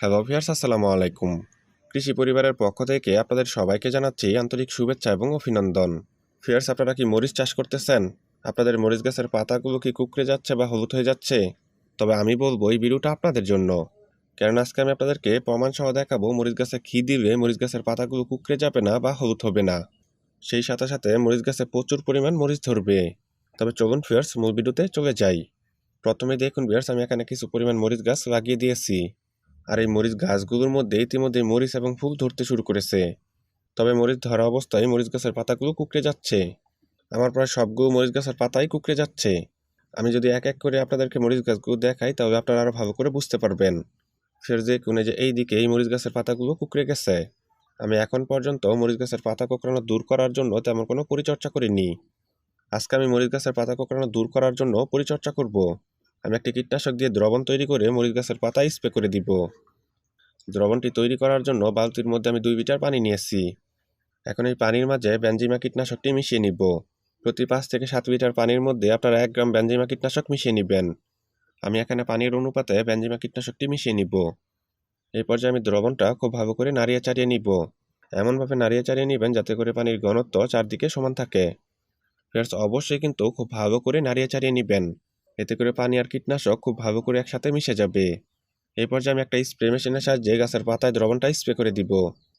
Hello viewers আসসালামু আলাইকুম। কৃষি পরিবারের পক্ষ থেকে আপনাদের সবাইকে জানাচ্ছি আন্তরিক শুভেচ্ছা এবং অভিনন্দন। ফিয়ার্স আপনারা কি মরিচ চাষ করতেছেন? আপনাদের মরিচ গাছের পাতাগুলো কি কুকড়ে যাচ্ছে বা হলুদ হয়ে যাচ্ছে? তবে আমি বলব, এই ভিডিওটা আপনাদের জন্য। কারণ আজকে আমি আপনাদেরকে প্রমাণ সহ দেখাবো মরিচ গাছে ঘি দিলে মরিচ গাছের পাতাগুলো কুকড়ে যাবে না বা হলুদ হবে না। সেই সাথে সাথে মরিচ গাছে প্রচুর পরিমাণ মরিচ ধরবে। তবে চলুন ফিয়ার্স মূল ভিডিওতে চলে যাই। প্রথমে দেখুন ভিয়ার্স আমি এখানে কিছু পরিমাণ মরিচ গাছ লাগিয়ে দিয়েছি। আর এই মরিচ গাছগুলোর মধ্যে ইতিমধ্যে মরিচ এবং ফুল ধরতে শুরু করেছে। তবে মরিচ ধরা অবস্থায় মরিচ গাছের পাতাগুলো কুকড়ে যাচ্ছে। আমার প্রায় সবগুলো মরিচ গাছের পাতাই কুকড়ে যাচ্ছে। আমি যদি এক এক করে আপনাদেরকে মরিচ গাছগুলো দেখাই, তাহলে আপনারা আরও ভালো করে বুঝতে পারবেন। ফের যে কোনে যে এই দিকে এই মরিচ গাছের পাতাগুলো কুকড়ে গেছে। আমি এখন পর্যন্ত মরিচ গাছের পাতা কোঁকড়ানো দূর করার জন্য তেমন কোনো পরিচর্যা করিনি। আজকে আমি মরিচ গাছের পাতা কোঁকড়ানো দূর করার জন্য পরিচর্যা করব। আমি একটি কীটনাশক দিয়ে দ্রবণ তৈরি করে মরিচ গাছের পাতা স্প্রে করে দিব। দ্রবণটি তৈরি করার জন্য বালতির মধ্যে আমি দুই লিটার পানি নিয়েছি। এখন এই পানির মাঝে ব্যাঞ্জিমা কীটনাশকটি মিশিয়ে নিব। প্রতি পাঁচ থেকে সাত লিটার পানির মধ্যে আপনারা এক গ্রাম ব্যাঞ্জিমা কীটনাশক মিশিয়ে নেবেন। আমি এখানে পানির অনুপাতে ব্যাঞ্জিমা কীটনাশকটি মিশিয়ে নিব। এই পর্যায়ে আমি দ্রবণটা খুব ভালো করে নাড়িয়ে চাড়িয়ে নিব। এমনভাবে নাড়িয়ে চাড়িয়ে নেবেন যাতে করে পানির ঘনত্ব চারদিকে সমান থাকে। ফ্রেন্ডস, অবশ্যই কিন্তু খুব ভালো করে নাড়িয়ে চাড়িয়ে নেবেন। এতে করে পানি আর কীটনাশক খুব ভালো করে একসাথে মিশে যাবে। এই পর্যায়ে আমি একটা স্প্রে মেশিনের সাহায্যে গাছের পাতায় দ্রবণটা স্প্রে করে দিব।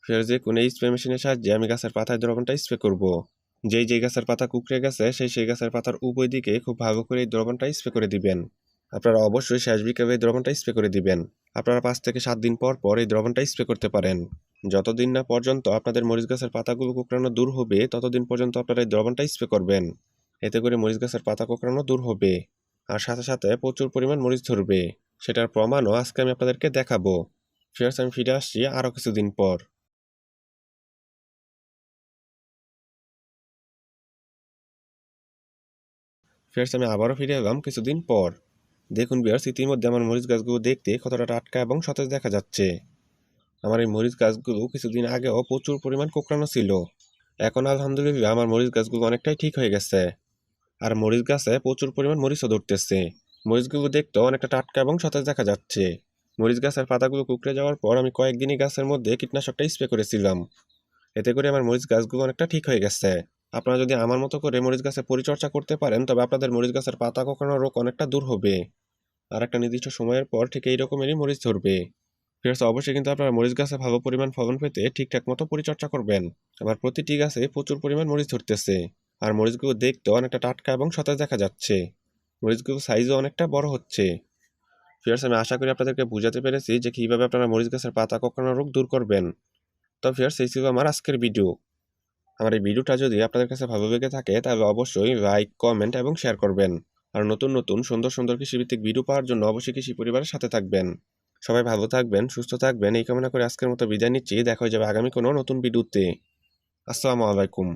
ফের যে কোনো স্প্রে মেশিনের সাহায্যে আমি গাছের পাতায় দ্রবণটা স্প্রে করব। যেই যেই গাছের পাতা কুকড়ে গেছে, সেই সেই গাছের পাতার উভয় দিকে খুব ভালো করে এই দ্রবণটা স্প্রে করে দিবেন। আপনারা অবশ্যই শেষ বিকেলে এই দ্রবণটা স্প্রে করে দিবেন। আপনারা পাঁচ থেকে সাত দিন পর পর এই দ্রবণটা স্প্রে করতে পারেন। যতদিন না পর্যন্ত আপনাদের মরিচ গাছের পাতাগুলো কোঁকড়ানো দূর হবে, ততদিন পর্যন্ত আপনারা এই দ্রবণটা স্প্রে করবেন। এতে করে মরিচ গাছের পাতা কোঁকড়ানো দূর হবে। আর সাথে সাথে প্রচুর পরিমাণ মরিচ ধরবে। সেটার প্রমাণও আজকে আমি আপনাদেরকে দেখাবো। ফিয়ার্স আমি ফিরে আসছি আরও কিছুদিন পর। ফিয়ার্স আমি আবারও ফিরে এলাম কিছুদিন পর। দেখুন বিয়ার্স ইতিমধ্যে আমার মরিচ গাছগুলো দেখতে কতটা টাটকা এবং সতেজ দেখা যাচ্ছে। আমার এই মরিচ গাছগুলো কিছুদিন আগেও প্রচুর পরিমাণ কোঁকড়ানো ছিল। এখন আলহামদুলিল্লাহ আমার মরিচ গাছগুলো অনেকটাই ঠিক হয়ে গেছে। আর মরিচ গাছে প্রচুর পরিমাণ মরিচও ধরতেছে। মরিচগুলো দেখতেও অনেকটা টাটকা এবং সতেজ দেখা যাচ্ছে। মরিচ গাছের পাতাগুলো কুকড়ে যাওয়ার পর আমি কয়েকদিনই গাছের মধ্যে কীটনাশকটা স্প্রে করেছিলাম। এতে করে আমার মরিচ গাছগুলো অনেকটা ঠিক হয়ে গেছে। আপনারা যদি আমার মতো করে মরিচ গাছের পরিচর্যা করতে পারেন, তবে আপনাদের মরিচ গাছের পাতা কখনো রোগ অনেকটা দূর হবে। আর একটা নির্দিষ্ট সময়ের পর ঠিক এই রকমেরই মরিচ ধরবে। ফেরত অবশ্যই কিন্তু আপনারা মরিচ গাছে ভালো পরিমাণ ফলন পেতে ঠিকঠাক মতো পরিচর্যা করবেন। আমার প্রতিটি গাছে প্রচুর পরিমাণ মরিচ ধরতেছে। আর মরিচগুলো দেখতেও অনেকটা টাটকা এবং সতেজ দেখা যাচ্ছে। মরিচগুলো সাইজও অনেকটা বড় হচ্ছে। ফিয়ার্স আমি আশা করি আপনাদেরকে বুঝাতে পেরেছি যে কীভাবে আপনারা মরিচ গাছের পাতা কখনো রোগ দূর করবেন। তো ফিয়ার্স এই ছিল আমার আজকের ভিডিও আমার এই ভিডিওটা যদি আপনাদের কাছে ভালো লেগে থাকে, তাহলে অবশ্যই লাইক কমেন্ট এবং শেয়ার করবেন। আর নতুন নতুন, সুন্দর সুন্দর কৃষিভিত্তিক ভিডিও পাওয়ার জন্য অবশ্যই কৃষি পরিবারের সাথে থাকবেন। সবাই ভালো থাকবেন, সুস্থ থাকবেন, এই কামনা করে আজকের মতো বিদায় নিচ্ছি। দেখা হয়ে যাবে আগামী কোনো নতুন ভিডিওতে আসসালামু আলাইকুম।